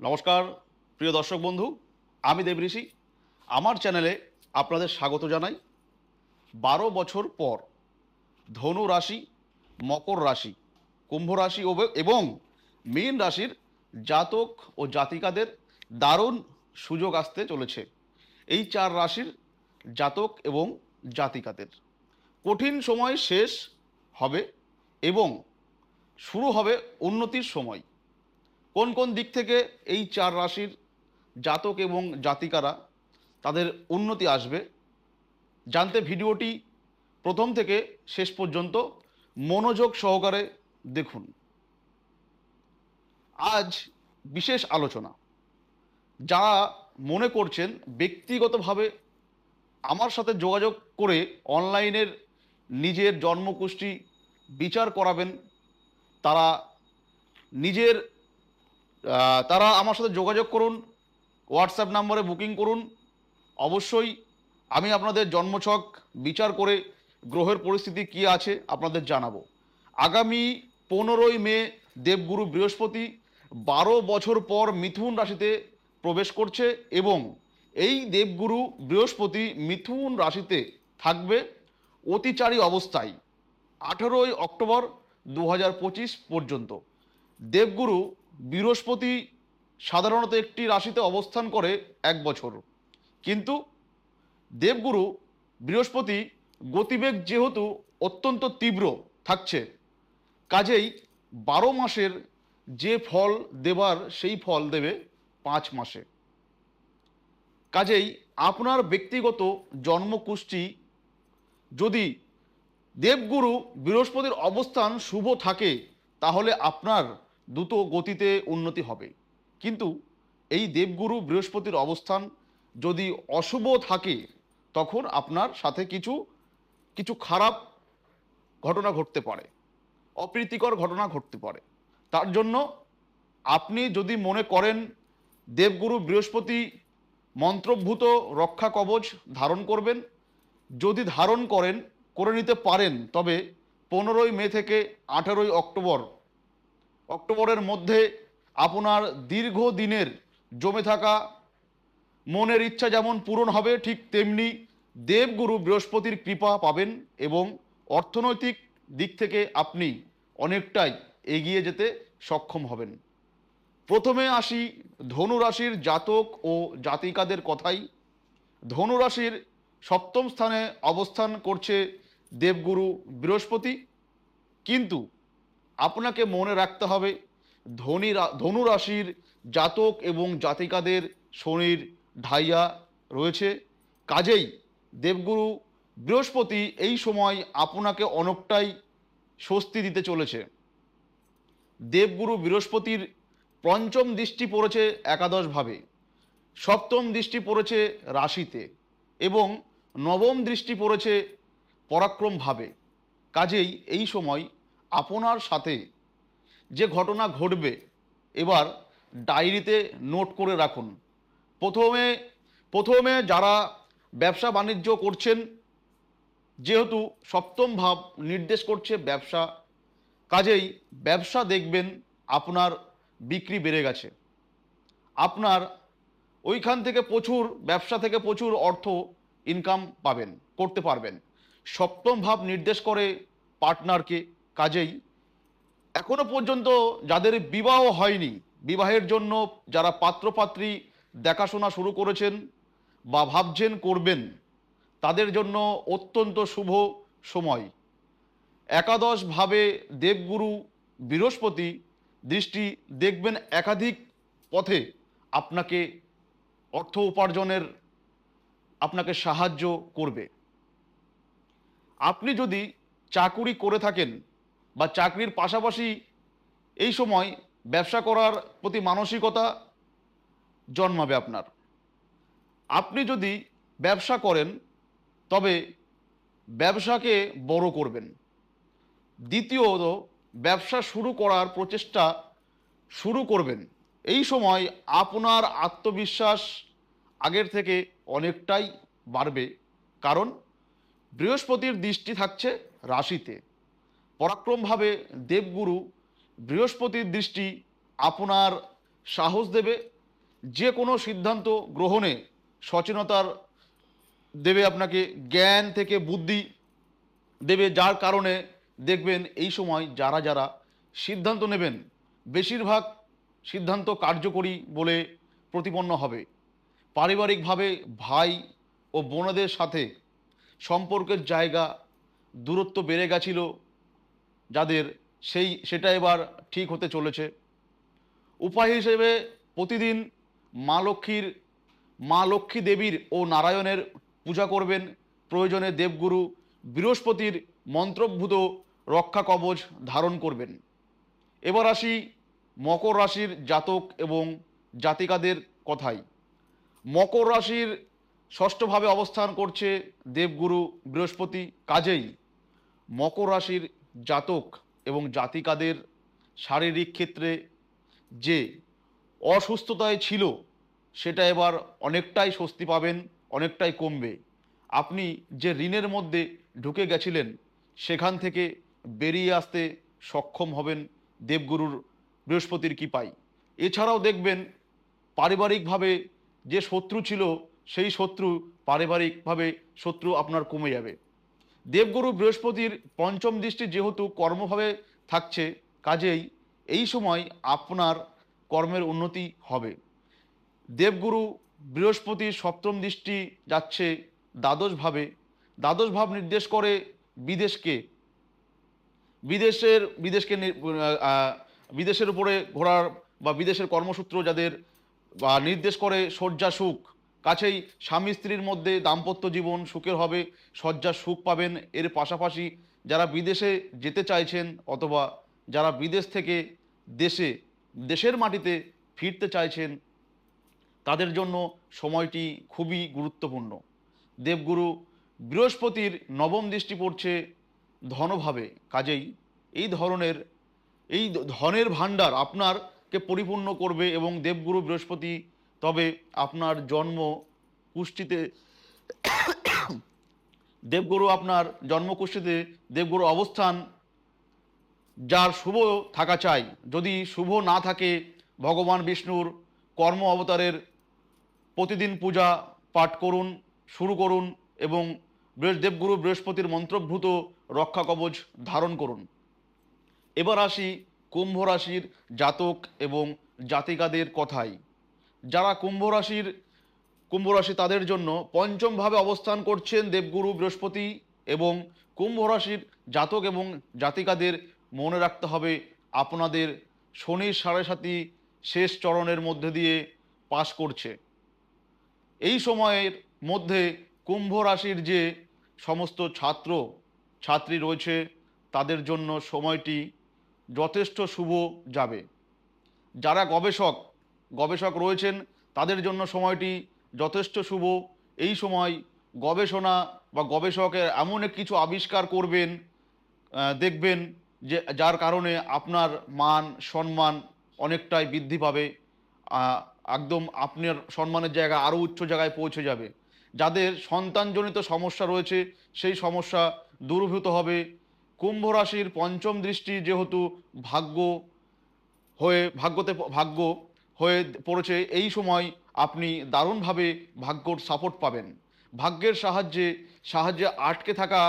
নমস্কার, প্রিয় দর্শক বন্ধু, আমি দেবঋষি আমার চ্যানেলে আপনাদের স্বাগত জানাই। বারো বছর পর ধনু রাশি, মকর রাশি, কুম্ভ রাশি এবং মীন রাশির জাতক ও জাতিকাদের দারুণ সুযোগ আসতে চলেছে এই চার রাশির জাতক এবং জাতিকাদের। কঠিন সময় শেষ হবে এবং শুরু হবে উন্নতির সময়। কোন কোন দিক থেকে এই চার রাশির জাতক এবং জাতিকারা তাদের উন্নতি আসবে, জানতে ভিডিওটি প্রথম থেকে শেষ পর্যন্ত মনোযোগ সহকারে দেখুন। আজ বিশেষ আলোচনা। যারা মনে করছেন ব্যক্তিগতভাবে আমার সাথে যোগাযোগ করে অনলাইনের নিজের জন্মকুষ্টি বিচার করাবেন, তারা নিজের তারা আমার সাথে যোগাযোগ করুন হোয়াটসঅ্যাপ নম্বরে বুকিং করুন। অবশ্যই আমি আপনাদের জন্মছক, বিচার করে গ্রহের পরিস্থিতি কী আছে আপনাদের জানাব। আগামী পনেরোই মে, দেবগুরু বৃহস্পতি বারো বছর পর মিথুন রাশিতে প্রবেশ করছে এবং এই দেবগুরু বৃহস্পতি মিথুন রাশিতে থাকবে অতিচারী অবস্থায় আঠেরোই অক্টোবর দু হাজার পঁচিশ পর্যন্ত। দেবগুরু বৃহস্পতি সাধারণত একটি রাশিতে অবস্থান করে এক বছর। কিন্তু দেবগুরু বৃহস্পতি গতিবেগ যেহেতু অত্যন্ত তীব্র থাকছে, কাজেই বারো মাসের যে ফল দেবার সেই ফল দেবে পাঁচ মাসে। কাজেই আপনার ব্যক্তিগত জন্মকুষ্টি যদি দেবগুরু বৃহস্পতির অবস্থান শুভ থাকে, তাহলে আপনার দ্রুত গতিতে উন্নতি হবে। কিন্তু এই দেবগুরু বৃহস্পতির অবস্থান যদি অশুভ থাকে, তখন আপনার সাথে কিছু কিছু খারাপ ঘটনা ঘটতে পারে। অপ্রীতিকর ঘটনা ঘটতে পারে। তার জন্য আপনি যদি মনে করেন দেবগুরু বৃহস্পতি মন্ত্রভূত রক্ষা কবচ ধারণ করবেন, যদি ধারণ করেন, করে নিতে পারেন, তবে পনেরোই মে থেকে আঠেরোই অক্টোবর অক্টোবরের মধ্যে আপনার দীর্ঘ দিনের জমে থাকা মনের ইচ্ছা যেমন পূরণ হবে, ঠিক তেমনি দেবগুরু বৃহস্পতির কৃপা পাবেন এবং অর্থনৈতিক দিক থেকে আপনি অনেকটাই এগিয়ে যেতে সক্ষম হবেন। প্রথমে আসি ধনু রাশির জাতক ও জাতিকাদের কথাই। ধনু রাশির সপ্তম স্থানে অবস্থান করছে দেবগুরু বৃহস্পতি, কিন্তু আপনাকে মনে রাখতে হবে, ধনী রা- ধনু রাশির জাতক এবং জাতিকাদের শনির ঢাইয়া রয়েছে। কাজেই দেবগুরু বৃহস্পতি এই সময় আপনাকে অনেকটাই স্বস্তি দিতে চলেছে। দেবগুরু বৃহস্পতির পঞ্চম দৃষ্টি পড়েছে একাদশভাবে। সপ্তম দৃষ্টি পড়েছে রাশিতে এবং নবম দৃষ্টি পড়েছে পরাক্রমভাবে। কাজেই এই সময় আপনার সাথে যে ঘটনা ঘটবে, এবার ডায়েরিতে নোট করে রাখুন। প্রথমে প্রথমে যারা ব্যবসা বাণিজ্য করছেন, যেহেতু সপ্তম ভাব নির্দেশ করছে ব্যবসা, কাজেই ব্যবসা দেখবেন আপনার বিক্রি বেড়ে গেছে। আপনার ওইখান থেকে প্রচুর, ব্যবসা থেকে প্রচুর অর্থ ইনকাম পাবেন, করতে পারবেন। সপ্তম ভাব নির্দেশ করে পার্টনারকে কাজেই এখনও পর্যন্ত যাদের বিবাহ হয়নি, বিবাহের জন্য যারা পাত্রপাত্রী দেখাশোনা শুরু করেছেন বা ভাবছেন করবেন, তাদের জন্য অত্যন্ত শুভ সময়। একাদশভাবে দেবগুরু বৃহস্পতি দৃষ্টি দেখবেন একাধিক পথে আপনাকে অর্থ উপার্জনের, আপনাকে সাহায্য করবে। আপনি যদি চাকুরি করে থাকেন বা চাকরির পাশাপাশি এই সময় ব্যবসা করার প্রতি মানসিকতা জন্মাবে আপনার। আপনি যদি ব্যবসা করেন, তবে ব্যবসাকে বড় করবেন। দ্বিতীয়ত, ব্যবসা শুরু করার প্রচেষ্টা শুরু করবেন। এই সময় আপনার আত্মবিশ্বাস আগের থেকে অনেকটাই বাড়বে। কারণ বৃহস্পতির দৃষ্টি থাকছে রাশিতে। পরাক্রমভাবে দেবগুরু বৃহস্পতির দৃষ্টি আপনার সাহস দেবে। যে কোনো সিদ্ধান্ত গ্রহণে সচেতনতার দেবে আপনাকে, জ্ঞান থেকে বুদ্ধি দেবে, যার কারণে দেখবেন এই সময় যারা যারা সিদ্ধান্ত নেবেন, বেশিরভাগ সিদ্ধান্ত কার্যকরী বলে প্রতিপন্ন হবে। পারিবারিকভাবে ভাই ও বোনদের সাথে সম্পর্কের জায়গা দূরত্ব বেড়ে গেছিল যাদের সেই, সেটা এবার ঠিক হতে চলেছে। উপায় হিসেবে প্রতিদিন মা লক্ষ্মীর, মা লক্ষ্মী দেবীর ও নারায়ণের পূজা করবেন। প্রয়োজনে দেবগুরু বৃহস্পতির মন্ত্রভূত রক্ষা কবচ ধারণ করবেন। এবার আসি মকর রাশির জাতক এবং জাতিকাদের কথাই মকর রাশির ষষ্ঠভাবে অবস্থান করছে দেবগুরু বৃহস্পতি কাজেই। মকর রাশির জাতক এবং জাতিকাদের শারীরিক ক্ষেত্রে যে অসুস্থতায় ছিল, সেটা এবার অনেকটাই স্বস্তি পাবেন, অনেকটাই কমবে। আপনি যে ঋণের মধ্যে ঢুকে গেছিলেন, সেখান থেকে বেরিয়ে আসতে সক্ষম হবেন দেবগুরুর বৃহস্পতির কৃপায়। এছাড়াও দেখবেন, পারিবারিকভাবে যে শত্রু ছিল, সেই শত্রু পারিবারিকভাবে শত্রু আপনার কমে যাবে। দেবগুরু বৃহস্পতির পঞ্চম দৃষ্টি যেহেতু কর্মভাবে থাকছে, কাজেই এই সময় আপনার কর্মের উন্নতি হবে। দেবগুরু বৃহস্পতির সপ্তম দৃষ্টি যাচ্ছে দ্বাদশভাবে। দ্বাদশ ভাব নির্দেশ করে বিদেশকে। বিদেশের বিদেশকে বিদেশের উপরে ঘোরার বা বিদেশের কর্মসূত্র যাদের, বা নির্দেশ করে শয্যা সুখ। কাছেই স্বামী স্ত্রীর মধ্যে দাম্পত্য জীবন সুখের হবে, শয্যা সুখ পাবেন। এর পাশাপাশি যারা বিদেশে যেতে চাইছেন অথবা যারা বিদেশ থেকে দেশে, দেশের মাটিতে ফিরতে চাইছেন, তাদের জন্য সময়টি খুবই গুরুত্বপূর্ণ। দেবগুরু বৃহস্পতির নবম দৃষ্টি পড়ছে ধনভাবে। কাজেই এই ধরনের, এই ধনের ভাণ্ডার আপনারকে পরিপূর্ণ করবে এবং দেবগুরু বৃহস্পতি তবে আপনার জন্ম কুষ্টিতে দেবগুরু আপনার জন্মকুষ্ঠিতে দেবগুরু অবস্থান যার শুভ থাকা চাই। যদি শুভ না থাকে, ভগবান বিষ্ণুর কর্ম অবতারের প্রতিদিন পূজা পাঠ করুন, শুরু করুন এবং দেবগুরু বৃহস্পতির মন্ত্রভূত রক্ষা কবচ ধারণ করুন। এবার আসি কুম্ভ রাশির জাতক এবং জাতিকাদের কথাই যারা কুম্ভ রাশির, কুম্ভ রাশি তাদের জন্য পঞ্চমভাবে অবস্থান করছেন দেবগুরু, বৃহস্পতি এবং কুম্ভ রাশির জাতক এবং জাতিকাদের মনে রাখতে হবে আপনাদের শনির সাড়ে সাতি শেষ চরণের মধ্যে দিয়ে পাশ করছে। এই সময়ের মধ্যে কুম্ভ রাশির যে সমস্ত ছাত্র, ছাত্রী রয়েছে, তাদের জন্য সময়টি যথেষ্ট শুভ যাবে। যারা গবেষক গবেষক রয়েছেন, তাদের জন্য সময়টি যথেষ্ট শুভ। এই সময় গবেষণা বা গবেষকের এমন কিছু আবিষ্কার করবেন দেখবেন যে, যার কারণে আপনার মান, সম্মান অনেকটাই বৃদ্ধি পাবে। একদম আপনার সম্মানের জায়গা আরও উচ্চ জায়গায় পৌঁছে যাবে। যাদের সন্তানজনিত সমস্যা রয়েছে, সেই সমস্যা দূরীভূত হবে। কুম্ভ রাশির পঞ্চম দৃষ্টি যেহেতু ভাগ্য হয়ে, ভাগ্যতে, ভাগ্য হয়ে পড়েছে, এই সময় আপনি দারুণভাবে ভাগ্যর সাপোর্ট পাবেন। ভাগ্যের সাহায্যে সাহায্যে আটকে থাকা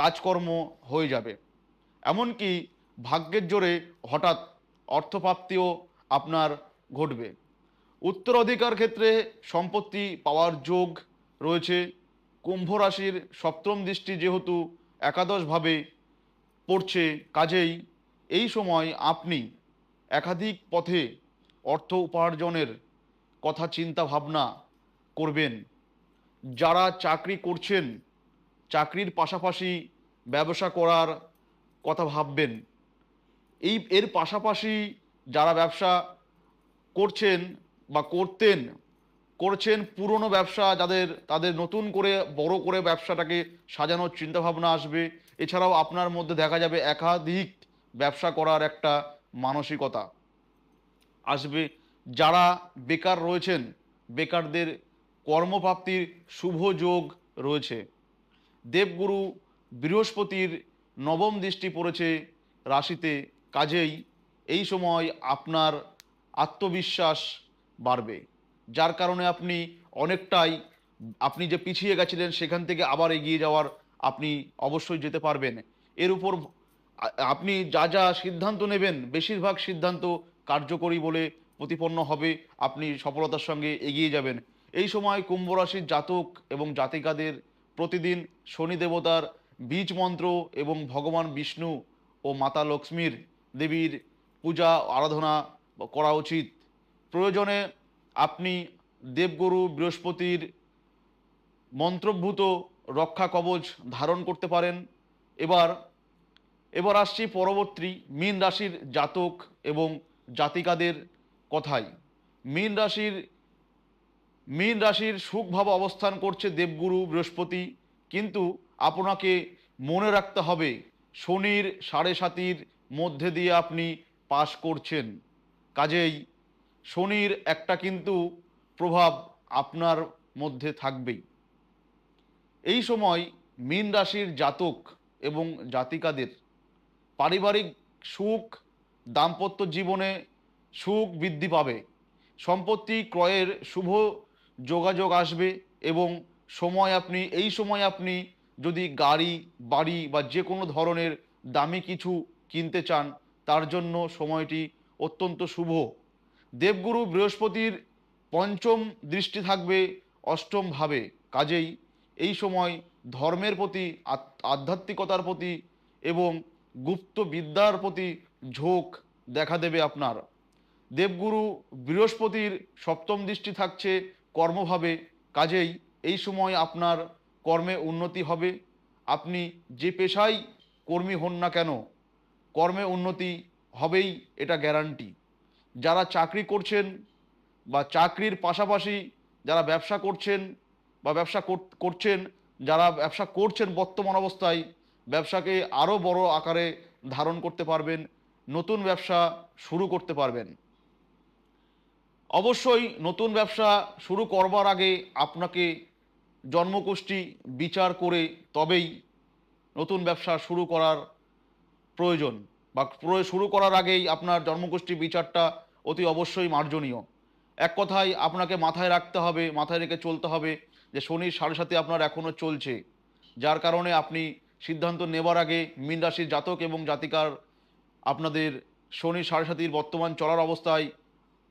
কাজকর্ম হয়ে যাবে। এমনকি ভাগ্যের জোরে হঠাৎ অর্থপ্রাপ্তিও আপনার ঘটবে। উত্তরাধিকার ক্ষেত্রে সম্পত্তি পাওয়ার যোগ রয়েছে। কুম্ভ রাশির সপ্তম দৃষ্টি যেহেতু একাদশভাবে পড়ছে কাজেই, এই সময় আপনি একাধিক পথে অর্থ উপার্জনের কথা চিন্তা ভাবনা করবেন। যারা চাকরি করছেন, চাকরির পাশাপাশি ব্যবসা করার কথা ভাববেন। এই, এর পাশাপাশি যারা ব্যবসা করছেন বা করতেন, করছেন পুরনো ব্যবসা যাদের, তাদের নতুন করে বড় করে ব্যবসাটাকে সাজানোর চিন্তাভাবনা আসবে। এছাড়াও আপনার মধ্যে দেখা যাবে একাধিক ব্যবসা করার একটা মানসিকতা। আসবে। যারা বেকার রয়েছেন, বেকারদের কর্মপ্রাপ্তির শুভ যোগ রয়েছে। দেবগুরু বৃহস্পতির নবম দৃষ্টি পড়েছে রাশিতে, কাজেই এই সময় আপনার আত্মবিশ্বাস বাড়বে। যার কারণে আপনি অনেকটাই, আপনি যে পিছিয়ে গেছিলেন সেখান থেকে আবার এগিয়ে যাওয়ার আপনি অবশ্যই যেতে পারবেন। এর উপর আপনি যা যা সিদ্ধান্ত নেবেন, বেশিরভাগ সিদ্ধান্ত কার্যকরী বলে প্রতিপন্ন হবে, আপনি সফলতার সঙ্গে এগিয়ে যাবেন। এই সময় কুম্ভ রাশির জাতক এবং জাতিকাদের প্রতিদিন শনি দেবতার বীজ মন্ত্র এবং ভগবান বিষ্ণু ও মাতা লক্ষ্মীর দেবীর পূজা, আরাধনা করা উচিত। প্রয়োজনে আপনি দেবগুরু বৃহস্পতির মন্ত্রভূত রক্ষা কবচ ধারণ করতে পারেন। এবার এবার আসছি পরবর্তী মীন রাশির জাতক এবং জাতিকাদের কথাই। মীন রাশির মীন রাশির সুখভাবে অবস্থান করছে দেবগুরু, বৃহস্পতি। কিন্তু আপনাকে মনে রাখতে হবে, শনির সাড়ে সাতির মধ্যে দিয়ে আপনি পাশ করছেন। কাজেই শনির একটা কিন্তু প্রভাব আপনার মধ্যে থাকবেই। এই সময় মীন রাশির জাতক এবং জাতিকাদের পারিবারিক সুখ দাম্পত্য জীবনে সুখ বৃদ্ধি পাবে। সম্পত্তি ক্রয়ের শুভ যোগাযোগ আসবে এবং সময় আপনি, এই সময় আপনি যদি গাড়ি, বাড়ি বা যে কোনো ধরনের দামি কিছু কিনতে চান, তার জন্য সময়টি অত্যন্ত শুভ। দেবগুরু বৃহস্পতির পঞ্চম দৃষ্টি থাকবে অষ্টম ভাবে। কাজেই এই সময় ধর্মের প্রতি আধ্যাত্মিকতার প্রতি এবং গুপ্ত বিদ্যার প্রতি ঝোঁক দেখা দেবে আপনার। দেবগুরু বৃহস্পতির সপ্তম দৃষ্টি থাকছে কর্মভাবে, কাজেই এই সময় আপনার কর্মে উন্নতি হবে। আপনি যে পেশায় কর্মী হন না কেন, কর্মে উন্নতি হবেই এটা গ্যারান্টি যারা চাকরি করছেন বা চাকরির পাশাপাশি যারা ব্যবসা করছেন বা ব্যবসা কর- করছেন, যারা ব্যবসা করছেন বর্তমান অবস্থায়, ব্যবসাকে আরও বড় আকারে ধারণ করতে পারবেন। নতুন ব্যবসা শুরু করতে পারবেন। অবশ্যই নতুন ব্যবসা শুরু করবার আগে আপনাকে জন্মকুষ্টি বিচার করে তবেই নতুন ব্যবসা শুরু করার প্রয়োজন বা শুরু করার আগেই আপনার জন্মগোষ্ঠী বিচারটা অতি অবশ্যই মার্জনীয়। এক কথায় আপনাকে মাথায় রাখতে হবে, মাথায় রেখে চলতে হবে যে শনির সাড়ে সাথে আপনার এখনও চলছে। যার কারণে আপনি সিদ্ধান্ত নেবার আগে মীন রাশির জাতক এবং জাতিকার আপনাদের শনি সাড়ে সাতির বর্তমান চলার অবস্থায়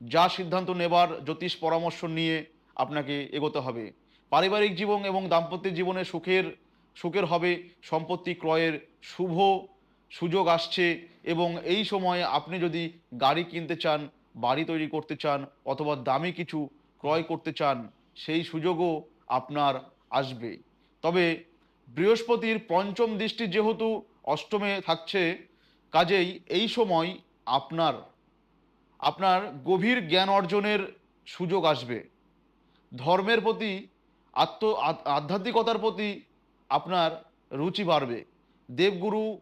যা সিদ্ধান্ত নেবার জ্যোতিষ পরামর্শ নিয়ে আপনাকে এগোতে হবে। পারিবারিক জীবন এবং দাম্পত্য জীবনে সুখের সুখের হবে, সম্পত্তি ক্রয়ের শুভ সুযোগ আসছে এবং এই সময়ে আপনি যদি গাড়ি কিনতে চান, বাড়ি তৈরি করতে চান অথবা দামি কিছু ক্রয় করতে চান, সেই সুযোগও আপনার আসবে। তবে বৃহস্পতির পঞ্চম দৃষ্টি যেহেতু অষ্টমে থাকছে কাজেই এই সময় আপনার আপনার গভীর জ্ঞান অর্জনের সুযোগ আসবে। ধর্মের প্রতি, আত্ম, আধ্যাত্মিকতার প্রতি আপনার রুচি বাড়বে। দেবগুরু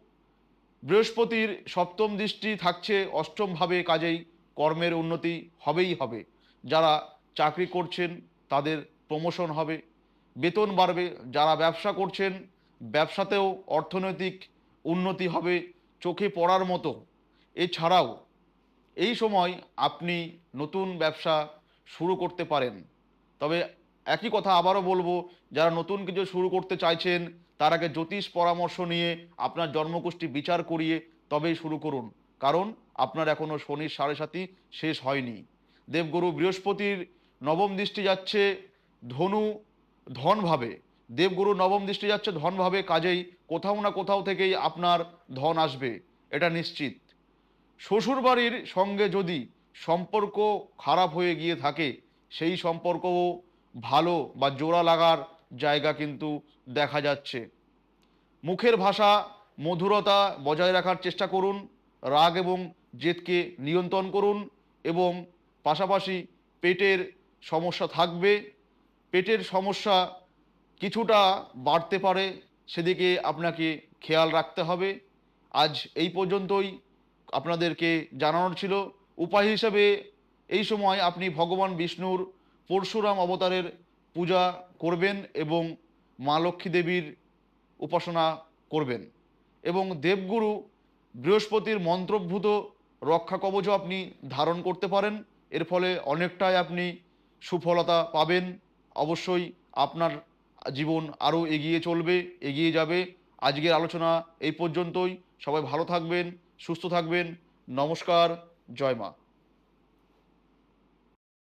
বৃহস্পতির সপ্তম দৃষ্টি থাকছে অষ্টমভাবে, কাজেই কর্মের উন্নতি হবেই হবে। যারা চাকরি করছেন, তাদের প্রমোশন হবে। বেতন বাড়বে। যারা ব্যবসা করছেন, ব্যবসাতেও অর্থনৈতিক উন্নতি হবে। চোখে পড়ার মতো। এছাড়াও, এই সময় আপনি নতুন ব্যবসা শুরু করতে পারেন। তবে একই কথা আবারও বলব, যারা নতুন কিছু শুরু করতে চাইছেন, তার আগে জ্যোতিষ পরামর্শ নিয়ে আপনার জন্মকুষ্টি বিচার করিয়ে তবেই শুরু করুন। কারণ, আপনার এখনও শনির সাড়ে সাতি শেষ হয়নি। দেবগুরু বৃহস্পতির নবম দৃষ্টি যাচ্ছে ধনু, ধনভাবে। দেবগুরু নবম দৃষ্টি যাচ্ছে ধনভাবে কাজেই কোথাও না কোথাও থেকেই আপনার ধন আসবে, এটা নিশ্চিত। শ্বশুরবাড়ির সঙ্গে যদি সম্পর্ক খারাপ হয়ে গিয়ে থাকে, সেই সম্পর্কও ভালো বা জোড়া লাগার জায়গা কিন্তু দেখা যাচ্ছে। মুখের ভাষা, মধুরতা বজায় রাখার চেষ্টা করুন, রাগ এবং জেদকে নিয়ন্ত্রণ করুন এবং পাশাপাশি পেটের সমস্যা থাকবে। পেটের সমস্যা কিছুটা বাড়তে পারে, সেদিকে আপনাকে খেয়াল রাখতে হবে। আজ এই পর্যন্তই আপনাদেরকে জানানোর ছিল। উপায় হিসেবে এই সময় আপনি ভগবান বিষ্ণুর পরশুরাম অবতারের পূজা করবেন এবং মা লক্ষ্মী দেবীর উপাসনা করবেন এবং দেবগুরু বৃহস্পতির মন্ত্রভূত রক্ষা কবচও আপনি ধারণ করতে পারেন। এর ফলে অনেকটাই আপনি সুফলতা পাবেন। অবশ্যই আপনার জীবন আরও এগিয়ে চলবে, এগিয়ে যাবে। আজকের আলোচনা এই পর্যন্তই। সবাই ভালো থাকবেন, সুস্থ থাকবেন। নমস্কার, জয় মা।